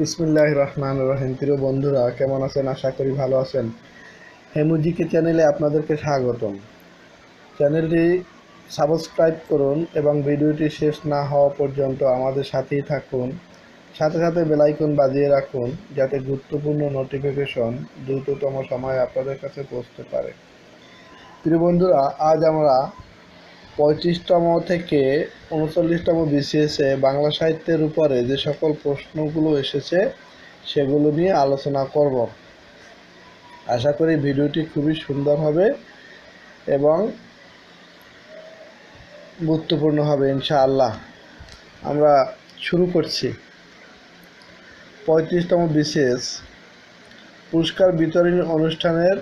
বিসমিল্লাহ রহমান রহিম। প্রিয় বন্ধুরা, কেমন আছেন? আশা করি ভালো আছেন। হেমুজিকে চ্যানেলে আপনাদেরকে স্বাগতম। চ্যানেলটি সাবস্ক্রাইব করুন এবং ভিডিওটি শেষ না হওয়া পর্যন্ত আমাদের সাথেই থাকুন। সাথে সাথে বেলাইকন বাজিয়ে রাখুন, যাতে গুরুত্বপূর্ণ নোটিফিকেশন দ্রুততম সময়ে আপনাদের কাছে পৌঁছতে পারে। প্রিয় বন্ধুরা, আজ আমরা পঁয়ত্রিশতম থেকে উনচল্লিশতম বিসিএসে বাংলা সাহিত্যের উপরে যে সকল প্রশ্নগুলো এসেছে, সেগুলো নিয়ে আলোচনা করব। আশা করি ভিডিওটি খুবই সুন্দর হবে এবং গুরুত্বপূর্ণ হবে, ইনশাআল্লাহ। আমরা শুরু করছি। পঁয়ত্রিশতম বিশেষ পুরস্কার বিতরণী অনুষ্ঠানের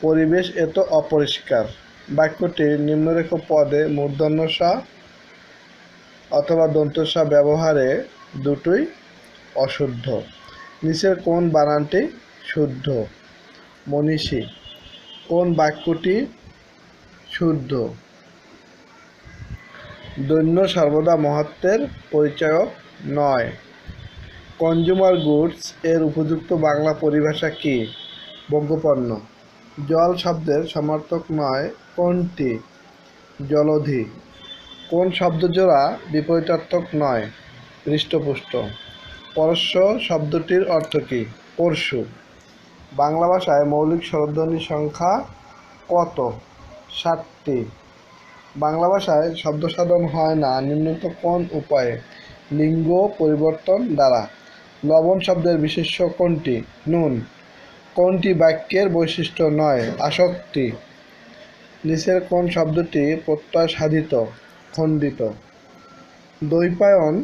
পরিবেশ এত অপরিষ্কার। বাক্যটি নিম্নরেখ পদে মূর্ধন্যসা অথবা দন্তসা ব্যবহারে দুটোই অশুদ্ধ। নিচের কোন বানানটি শুদ্ধ? মনীষী, কোন বাক্যটি শুদ্ধ? দৈন্য সর্বদা মহত্বের পরিচয়ক নয়। কনজুমার গুডস এর উপযুক্ত বাংলা পরিভাষা কি? বঙ্গপণ্য জল শব্দের সমার্থক নয়, কোনটি? জলধি। কোন শব্দজোড়া বিপরীতার্থক নয়? হৃষ্টপুষ্ট পরশ শব্দটির অর্থ কী? পরশু। বাংলা ভাষায় মৌলিক স্বরধ্বনির সংখ্যা কত? ষাটটি। বাংলা ভাষায় শব্দ সাধন হয় না, নিম্নত কোন উপায়ে? লিঙ্গ পরিবর্তন দ্বারা। লবণ শব্দের বিশেষ্য কোনটি? নুন। কোনটি বাক্যের বৈশিষ্ট্য নয়? আসক্তি। নিচের কোন শব্দটি প্রত্যয় সাধিত খণ্ডিত? দ্বৈপায়ন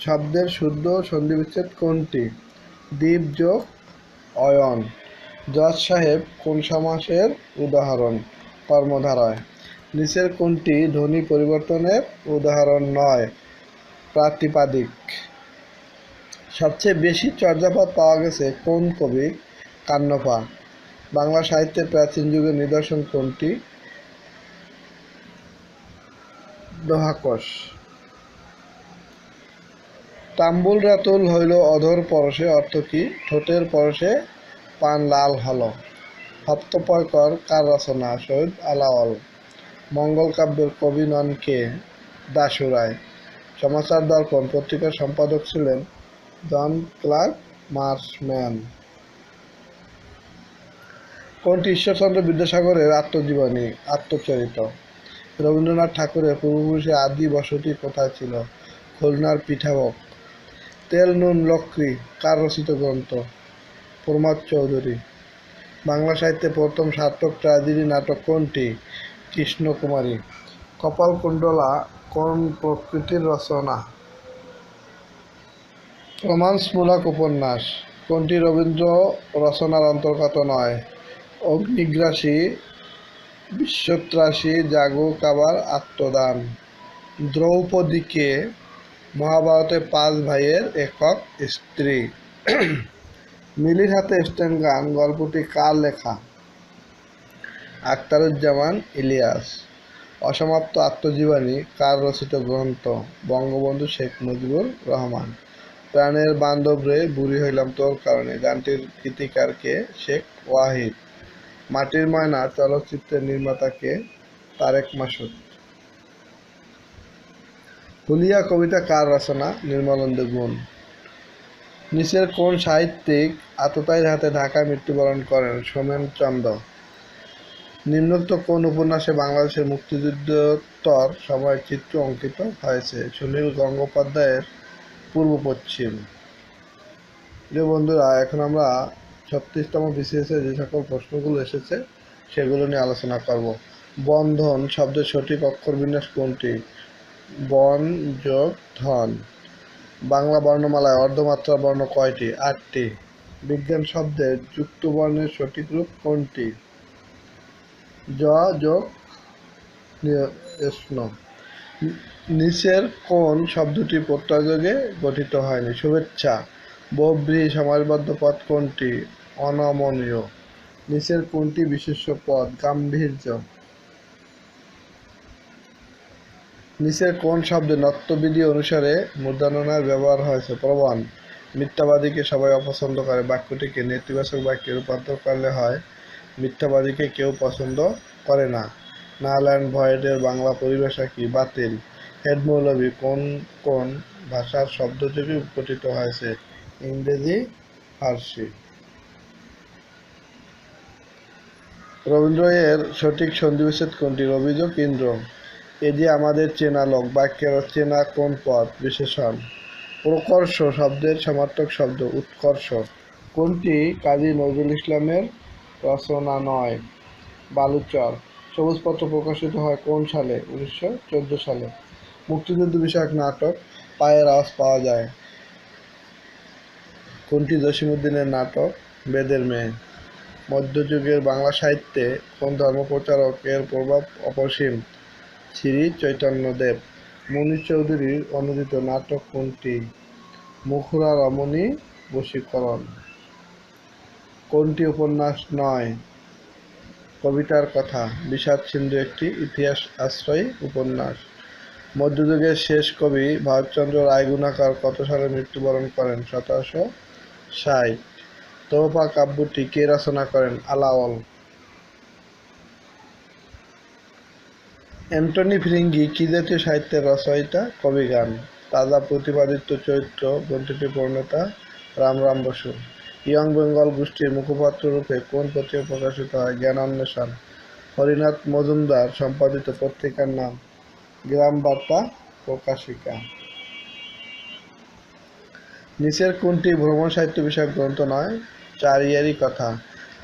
শব্দের শুদ্ধ সন্ধিবিচ্ছেদ কোনটি? দ্বীপ যোগ অয়ন। জজ সাহেব কোন সমাসের উদাহরণ? কর্মধারায়। নিচের কোনটি ধ্বনি পরিবর্তনের উদাহরণ নয়? প্রাতিপাদিক। সবচেয়ে বেশি চর্যাপদ পাওয়া গেছে কোন কবি কান্নপা বাংলা সাহিত্যের প্রাচীন যুগের নিদর্শন কোনটি? দোহাকস তাম্বুল রাতুল হইল অধর পরশে অর্থ কি? ঠোঁটের পরশে পান লাল হল। সপ্তপয়কর কার রচনা? সৈয়দ আলাওয়াল। মঙ্গল কাব্যের কবি নন কে? দাসু রায়। সমাচার দর্পণ পত্রিকার সম্পাদক ছিলেন জন ক্লার্ক মার্সম্যান কোনটি ঈশ্বরচন্দ্র বিদ্যাসাগরের আত্মজীবনী, আত্মচরিত? রবীন্দ্রনাথ ঠাকুরের পূর্বপুরুষে আদি বসতি কোথায় ছিল? খুলনার পিঠাবক তেল, নুন, লক্ষ্মী, কার রচিত গ্রন্থ? প্রমাদ চৌধুরী। বাংলা সাহিত্যে প্রথম সার্থক ট্র্যাজেডি নাটক কোনটি? কৃষ্ণকুমারী। কপালকুণ্ডলা কোন প্রকৃতির রচনা? রোমান্সমূলক উপন্যাস। কোনটি রবীন্দ্র রচনার অন্তর্গত নয়? অগ্নিগ্রাসী, বিশ্বত্রাসী জাগু কাবার আত্মদান। দ্রৌপদীকে মহাভারতে পাঁচ ভাইয়ের একক স্ত্রী। মিলির হাতে স্ট্যান্ড গান, গল্পটি কার লেখা? আখতারুজ্জামান ইলিয়াস। অসমাপ্ত আত্মজীবনী, কার রচিত গ্রন্থ? বঙ্গবন্ধু শেখ মুজিবুর রহমান। প্রাণের বান্ধব রে বুড়ি হইলাম তোর কারণে। গানটির গীতিকারকে শেখ ওয়াহিদ। মাটির ময়না চলচ্চিত্রের নির্মাতাকে তারেক মাসুদ। হুলিয়া কবিতা কার রচনা? নির্মলেন্দু গুণ। নিচের কোন সাহিত্যিক আততায়ীর হাতে ঢাকায় মৃত্যুবরণ করেন সোমেন চন্দ্র নিম্নোক্ত কোন উপন্যাসে বাংলাদেশের মুক্তিযুদ্ধোত্তর সময়ের চিত্র অঙ্কিত হয়েছে? সুনীল গঙ্গোপাধ্যায়ের পূর্ব পশ্চিম। যে বন্ধুরা, এখন আমরা ছত্রিশতম বিসিএসে যে সকল প্রশ্নগুলো এসেছে, সেগুলো নিয়ে আলোচনা করব। বন্ধন শব্দের সঠিক অক্ষর বিন্যাস কোনটি? বন যোগ ধন। বাংলা বর্ণমালায় অর্ধমাত্রা বর্ণ কয়টি? আটটি। বিজ্ঞান শব্দের যুক্ত বর্ণের সঠিক রূপ কোনটি? জ যোগ নিচের কোন শব্দটি প্রত্যয়োগে গঠিত হয়নি? শুভেচ্ছা। বহুব্রীহি সমাজবদ্ধ পদ কোনটি? অনমনীয়। নিচের কোনটি বিশেষ্য পদ? গাম্ভীর্য। নিচের কোন শব্দে নত্যবিধি অনুসারে মূর্ধন্যনার ব্যবহার হয়েছে? প্রবণ। মিথ্যাবাদীকে সবাই অপছন্দ করে। বাক্যটিকে নেতিবাচক বাক্যে রূপান্তর করলে হয়, মিথ্যাবাদীকে কেউ পছন্দ করে না। নাল্যান্ড ভয়েডের বাংলা পরিভাষা কি? বাতিল। হেড মৌলবী কোন কোন ভাষার শব্দ থেকে উৎপঠিত হয়েছে? ইংরেজি, ফার্সি। রবীন্দ্র এর সঠিক সন্ধিবিচ্ছেদ কোনটি? অভিযোগ ইন্দ্র এ যে আমাদের চেনা লোক, বাক্যের চেনা কোন পদ? বিশেষণ। প্রকর্ষ শব্দের সমার্থক শব্দ, উৎকর্ষ। কোনটি কাজী নজরুল ইসলামের রচনা নয় বালুচর। সবুজপত্র প্রকাশিত হয় কোন সালে? উনিশশো চোদ্দ সালে। মুক্তিযুদ্ধ বিষয়ক নাটক পায়ের আওয়াজ পাওয়া যায়। কোনটি জসিমুদ্দিনের নাটক, বেদের মেয়ে? মধ্যযুগের বাংলা সাহিত্যে কোন ধর্মপ্রচারকের প্রভাব অপসীম শ্রী চৈতন্যদেব মনীষ চৌধুরীর অনুদিত নাটক কোনটি? মুখুরা রমণী, বশীকরণ। কোনটি উপন্যাস নয়? কবিতার কথা, বিষাদ সিন্ধু একটি ইতিহাস আশ্রয়ী উপন্যাস। মধ্যযুগের শেষ কবি ভারতচন্দ্র রায়গুণাকার কত সালে মৃত্যুবরণ করেন? সতেরোশো ষাট। তোহফা কাব্যটি কে রচনা করেন আলাওল অ্যান্টনি ফিরিঙ্গি কি জাতীয় সাহিত্যের রচয়িতা, কবিগান? তাজা প্রতিপাদিত্য চরিত্র, গ্রন্থটির প্রণেতা, রাম রাম বসু। ইয়ং বেঙ্গল গোষ্ঠীর মুখপাত্র রূপে কোন পত্রিকা প্রকাশিত হয়? জ্ঞান অন্বেষণ হরিনাথ মজুমদার সম্পাদিত পত্রিকার নাম গ্রাম বার্তা প্রকাশিকা। নিচের কোনটি ভ্রমণ সাহিত্য বিষয়ক গ্রন্থ নয়? চারিয়ারই কথা।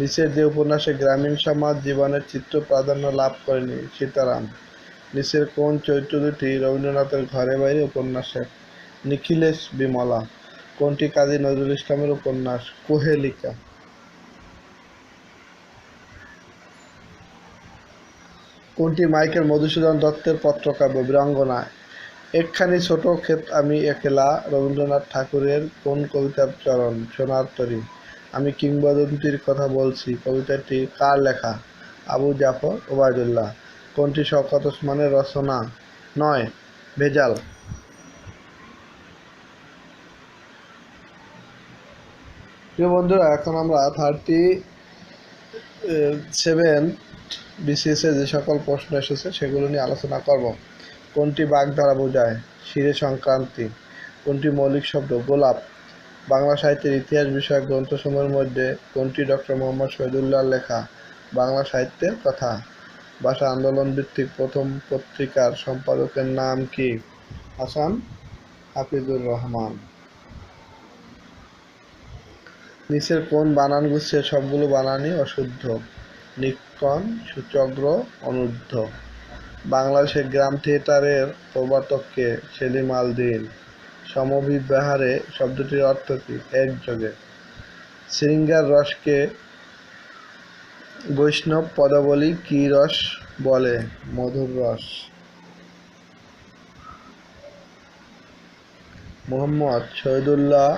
নিচের যে উপন্যাসে গ্রামীণ সমাজ জীবনের চিত্র প্রাধান্য লাভ করেনি সীতারাম। নিচের কোন চরিত্র দুটি রবীন্দ্রনাথের ঘরে বাইরে উপন্যাসের নিখিলেশ বিমলা। কোনটি কাজী নজরুল ইসলামের উপন্যাস? কোহেলিকা কোনটি মাইকেল মধুসূদন দত্তের পত্রকাব্য? বীরাঙ্গনা। একখানি ছোট ক্ষেত আমি একেলা রবীন্দ্রনাথ ঠাকুরের কোন কবিতার চরণ? সোনার তরী। আমি কিংবদন্তির কথা বলছি, কবিতাটি কার লেখা? আবু জাফর ওবায়দুল্লাহ। কোনটি শওকত ওসমানের রচনা? নয়, ভেজাল। প্রিয় বন্ধুরা, এখন আমরা থার্টি সেভেন বিসিএসে যে সকল প্রশ্ন এসেছে, সেগুলো নিয়ে আলোচনা করব। কোনটি বাগধারা বোঝায়? শিরে সংক্রান্তি। কোনটি মৌলিক শব্দ? গোলাপ। বাংলা সাহিত্যের ইতিহাস বিষয়ক গ্রন্থসমূহের মধ্যে কোনটি ডক্টর মোহাম্মদ শহীদুল্লাহর লেখা? বাংলা সাহিত্যের কথা। ভাষা আন্দোলন ভিত্তিক প্রথম পত্রিকার সম্পাদকের নাম কি? হাসান হাফিজুর রহমান। নিচের কোন বানান গুচ্ছের সবগুলো বানানই অশুদ্ধ? নিকন সূচগ্র অনূর্ধ্ব বাংলাদেশের গ্রাম থিয়েটারের প্রবর্তককে সেলিম আল দিন সমবিব্যাহারে শব্দটির অর্থ কি? একযোগে শৃঙ্গার রসকে বৈষ্ণব পদাবলী কি রস বলে? মধুর রস। মোহাম্মদ শহীদুল্লাহ,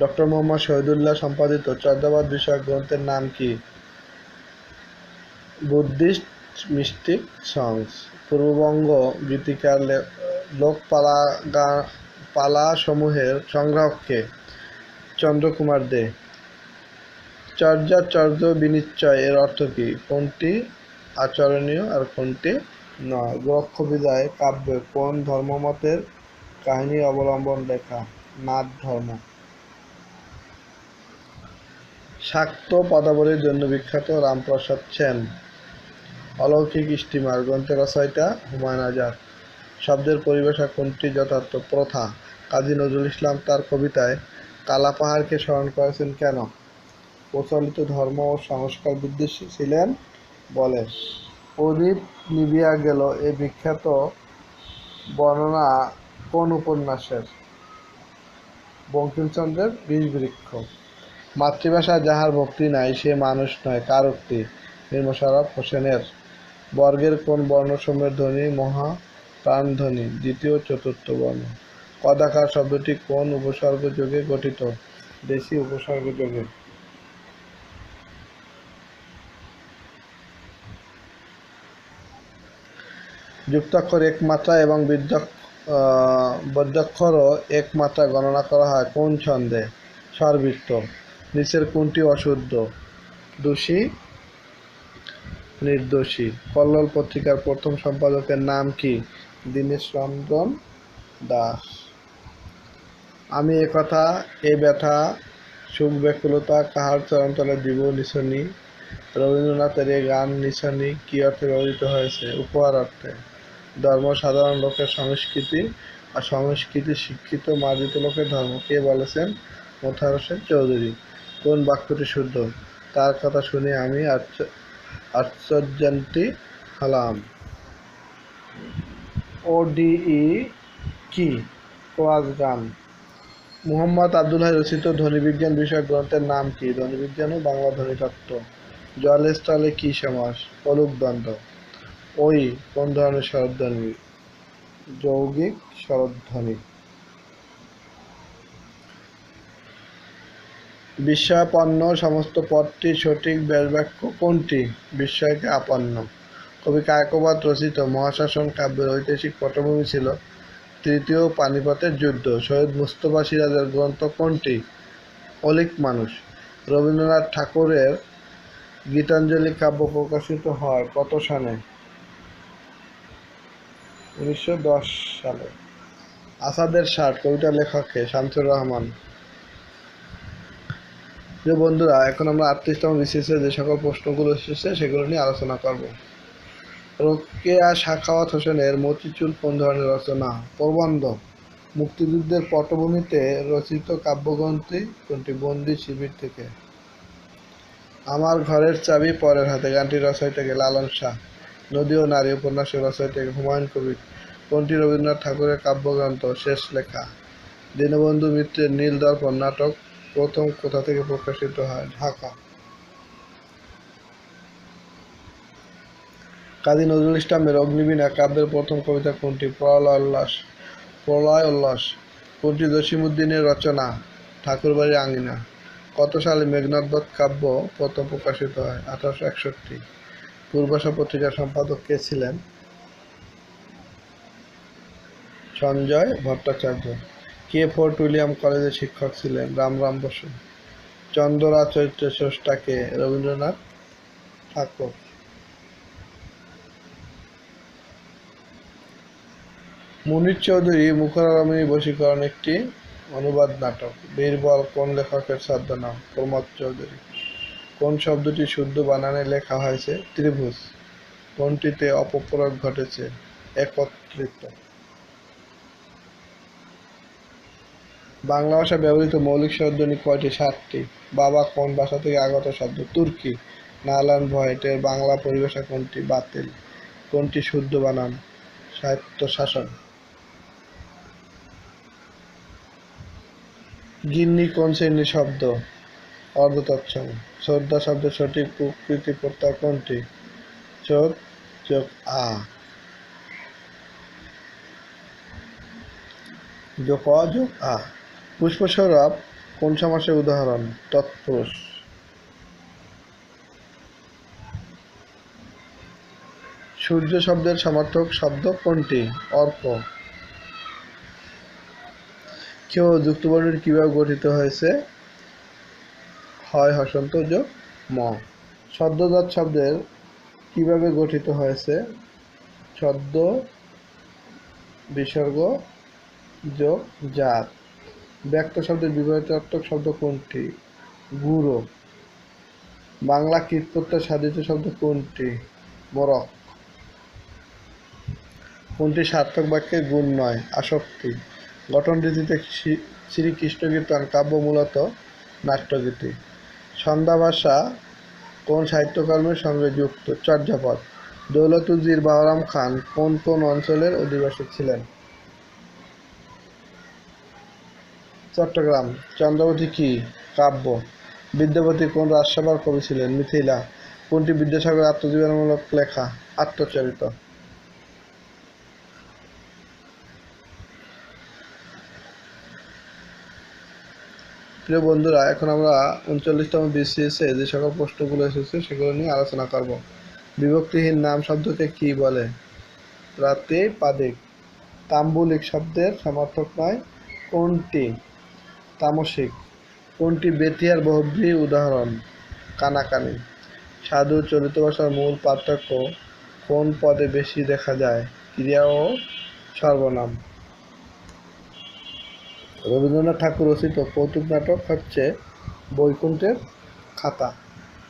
ডক্টর মোহাম্মদ শহীদুল্লাহ সম্পাদিত চর্যাবাদ বিষয়ক গ্রন্থের নাম কি? বুদ্ধিস্ট মিস্টিক সংস পূর্ববঙ্গ গীতিকার লোকপালা পালাসমূহের সংগ্রাহককে চন্দ্রকুমার দে। চর্যাচর্য বিনিশ্চয় এর অর্থ কী? কোনটি আচরণীয় আর কোনটি নয় গোরক্ষ বিদায় কাব্যে কোন ধর্মমতের কাহিনী অবলম্বন লেখা? নাথ ধর্ম। শাক্ত পদাবলীর জন্য বিখ্যাত রামপ্রসাদ সেন। অলৌকিক স্টিমার, গ্রন্থের রচয়িতা হুমায়ুন আজাদ। শব্দের পরিভাষা কোনটি? যথার্থ প্রথা। কাজী নজরুল ইসলাম তার কবিতায়, কালা পাহাড়কে স্মরণ করেছেন কেন? প্রচলিত ধর্ম ও সংস্কার বিদ্বেষী ছিলেন? বলে। প্রদীপ নিবিয়া গেল এই বিখ্যাত বর্ণনা কোন উপন্যাসের? বঙ্কিমচন্দ্রের বিষ বৃক্ষ মাতৃভাষায় যাহার ভক্তি নাই, সে মানুষ নয়, কার উক্তি? মীর মোশাররফ হোসেনের। বর্গের কোন বর্ণসমূহের ধ্বনি মহা প্রাণধ্বনি? দ্বিতীয় চতুর্থ বর্ণ। কদাকার শব্দটি কোন উপসর্গ যোগে গঠিত? দেশি উপসর্গ যোগে। যুক্তাক্ষর এক মাত্রা এবং বৃদ্ধাক্ষরও এক মাত্রা গণনা করা হয় কোন ছন্দে? সর্বৃত্ত নিচের কোনটি অশুদ্ধ? দোষী? নির্দোষী। কল্লোল পত্রিকার প্রথম সম্পাদকের নাম কি? দীনেশ রঞ্জন দাস। আমি একথা এ ব্যথা সুখ ব্যাকুলতা কাহার চরণতলে দিব নিশনি রবীন্দ্রনাথের এই গান নিশনি কি অর্থে ব্যবহৃত হয়েছে? উপহার অর্থে। ধর্ম সাধারণ লোকের সংস্কৃতি আর সংস্কৃতি শিক্ষিত মার্জিত লোকের ধর্ম। কে বলেছেন? মোথার হোসেন চৌধুরী। কোন বাক্যটি শুদ্ধ? তার কথা শুনে আমি আশ্চ- আশ্চর্যান্তি হলাম। ওডিই কি? কোয়াজ গান। মুহাম্মদ আব্দুল হাই রচিত ধ্বনিবিজ্ঞান বিষয়ক গ্রন্থের নাম কি? ধ্বনিবিজ্ঞান ও বাংলা ধ্বনিতত্ত্ব। জলে স্থলে কি সমাস? দ্বন্দ্ব। ওই কোন ধরনের স্বরধ্বনি যৌগিক স্বরধ্বনি বিস্ময়াপন্ন সমস্ত পদটি সঠিক ব্যাসবাক্য কোনটি? বিস্ময়কে আপন্ন। কবি কায়কবাদ রচিত মহাশাসন কাব্যের ঐতিহাসিক পটভূমি ছিল তৃতীয় পানিপথের যুদ্ধ। শহীদ মুস্তফা সিরাজের গ্রন্থ কোনটি? অলিক মানুষ। রবীন্দ্রনাথ ঠাকুরের গীতাঞ্জলি কাব্য প্রকাশিত হয় কত সালে? উনিশশো দশ সালে। আসাদের ষাট কবিতা লেখককে শামসুর রহমান। প্রিয় বন্ধুরা, এখন আমরা আটত্রিশতম বিশেষে যে সকল প্রশ্নগুলো এসেছে, সেগুলো নিয়ে আলোচনা করব। রোকেয়া শাখাওয়াত হোসেনের মতিচুল কোন ধরনের রচনা? প্রবন্ধ। মুক্তিযুদ্ধের পটভূমিতে রচিত কাব্যগ্রন্থি কোনটি? বন্দি শিবির থেকে। আমার ঘরের চাবি পরের হাতে। গানটি রচয়িতাকে লালন শাহ। নদী ও নারী উপন্যাসের রচয়িতাকে হুমায়ুন কবির। কোনটি? রবীন্দ্রনাথ ঠাকুরের কাব্যগ্রন্থ। শেষ লেখা। দীনবন্ধু মিত্রের নীল দর্পণ নাটক প্রথম কোথা থেকে প্রকাশিত হয়? ঢাকা। কাজী নজরুল ইসলামের অগ্নিবীণা কাব্যের প্রথম কবিতা কোনটি? প্রলয় উল্লাস। প্রলয় উল্লাস। কোনটি জসিমুদ্দিনের রচনা? ঠাকুরবাড়ির আঙিনা। কত সালে মেঘনাথ বধ কাব্য প্রথম প্রকাশিত হয়? আঠারোশো একষট্টি। পূর্বাশা পত্রিকার সম্পাদক কে ছিলেন? সঞ্জয় ভট্টাচার্য। কে ফোর্ট উইলিয়াম কলেজের শিক্ষক ছিলেন? রামরাম বসু। চন্দ্রা চরিত্রের স্রষ্টাকে রবীন্দ্রনাথ ঠাকুর। মুনির চৌধুরী মুখরারমিনী বশীকরণ একটি অনুবাদ নাটক। বীরবল কোন লেখকের ছদ্মনাম প্রমোদ চৌধুরী। কোন শব্দটি শুদ্ধ বানানে লেখা হয়েছে? ত্রিভুজ। কোনটিতে অপপ্রয়োগ ঘটেছে? একত্রিত। বাংলা ভাষা ব্যবহৃত মৌলিক শব্দনী কয়টি? সাতটি। বাবা কোন ভাষা থেকে আগত শব্দ? তুর্কি। নালান ভয়েটের বাংলা পরিভাষা কোনটি? বাতিল। কোনটি শুদ্ধ বানান? সাহিত্য শাসন। গিন্নি কোন শ্রেণির শব্দ? অর্ধতৎসম। শ্রদ্ধা শব্দের সঠিক প্রকৃতি প্রত্যয় কোনটি? চোখ যোগ আ। যোগ অ, যোগ আ। কোন সমাসের উদাহরণ? তৎপুরুষ। সূর্য শব্দের সমার্থক শব্দ কোনটি? অর্ক। কেউ যুক্তবর্ণের কীভাবে গঠিত হয়েছে? হয় হসন্ত যোগ ম। সদ্যজাত শব্দের কীভাবে গঠিত হয়েছে? সদ্য বিসর্গ যোগ জাত। ব্যক্ত শব্দের বিপরীতার্থক শব্দ কোনটি? গুঁড়ো। বাংলা কীটপত্তার সাধিত শব্দ কোনটি? মরক কোনটি সার্থক বাক্যের গুণ নয়? আসক্তি। গঠন রীতিতে শ্রী- শ্রীকৃষ্ণ কাব্য মূলত নাট্যগীতি সন্ধ্যা ভাষা কোন সাহিত্যকর্মের সঙ্গে যুক্ত? চর্যাপদ। দৌলতুদ্দির বাহরাম খান কোন কোন অঞ্চলের অধিবাসী ছিলেন? চট্টগ্রাম। চন্দ্রবতী কি? কাব্য। বিদ্যাপতি কোন রাজসভার কবি ছিলেন? মিথিলা। কোনটি বিদ্যাসাগর আত্মজীবনীমূলক লেখা? আত্মচরিত। প্রিয় বন্ধুরা, এখন আমরা উনচল্লিশতম বিসিএসে যে সকল প্রশ্নগুলো এসেছে সেগুলো নিয়ে আলোচনা করব। বিভক্তিহীন নাম শব্দকে কি বলে? রাতে পাদিক তাম্বুলিক শব্দের সমর্থক নয়, কোনটি? তামসিক। কোনটি বেতিয়ার বহুব্রী উদাহরণ? কানাকানি। সাধু চলিত ভাষার মূল পার্থক্য কোন পদে বেশি দেখা যায়? ক্রিয়া ও সর্বনাম। রবীন্দ্রনাথ ঠাকুর রচিত কৌতুক নাটক হচ্ছে বৈকুণ্ঠের খাতা।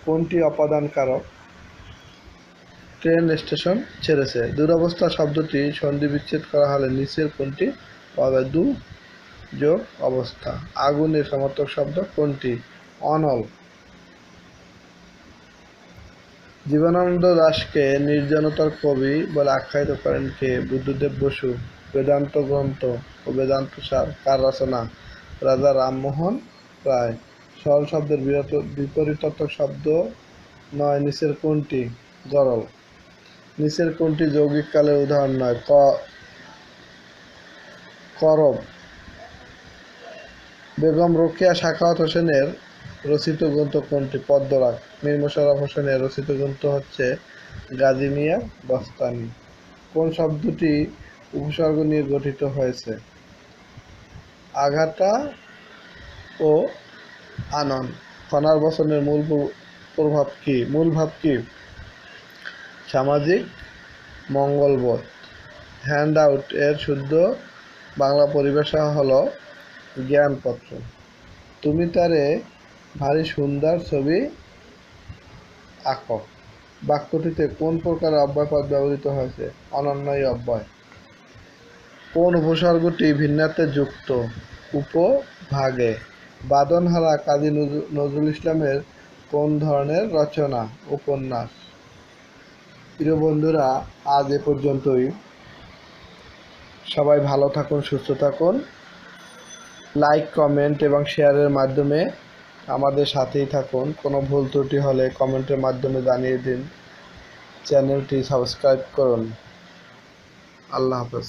কোনটি অপাদান কারক ট্রেন স্টেশন ছেড়েছে। দুরবস্থা শব্দটি সন্ধি বিচ্ছেদ করা হলে নিচের কোনটি পাবে? দু যোগ অবস্থা। আগুনের সমর্থক শব্দ কোনটি? অনল। জীবনানন্দ দাশকে নির্জনতার কবি বলে আখ্যায়িত করেন কে? বুদ্ধদেব বসু। বেদান্ত গ্রন্থ। ও বেদান্ত সার কার রচনা? রাজা রামমোহন রায়। সরল শব্দের বিরত বিপরীতার্থক শব্দ নয়, নিচের কোনটি? গরল নিচের কোনটি যৌগিক কালের উদাহরণ নয়? ক করব। বেগম রোকেয়া সাখাওয়াত হোসেনের রচিত গ্রন্থ কোনটি? পদ্মরাগ। মীর মোশাররফ হোসেনের রচিত গ্রন্থ হচ্ছে গাজী মিয়া বস্তানি। কোন শব্দটি উপসর্গ নিয়ে গঠিত হয়েছে? আঘাতা ও আনন। ফনার বচনের মূল প্র- প্রভাব কি? মূল ভাব কি? সামাজিক মঙ্গলবোধ। হ্যান্ড আউট এর শুদ্ধ বাংলা পরিভাষা হলো জ্ঞানপত্র। তুমি তারে ভারী সুন্দর ছবি আঁকো। বাক্যটিতে কোন প্রকার অব্যয় পদ ব্যবহৃত হয়েছে? অনন্যই অব্যয়। কোন উপসর্গটি ভিন্নাতে যুক্ত। উপভাগে, বাদনহারা কাজী নজ- নজরুল ইসলামের কোন ধরনের রচনা, উপন্যাস? প্রিয় বন্ধুরা, আজ এ পর্যন্তই। সবাই ভালো থাকুন, সুস্থ থাকুন। লাইক, কমেন্ট এবং শেয়ারের মাধ্যমে আমাদের সাথেই থাকুন। কোনো ভুল ত্রুটি হলে কমেন্টের মাধ্যমে জানিয়ে দিন। চ্যানেলটি সাবস্ক্রাইব করুন। আল্লাহ হাফেজ।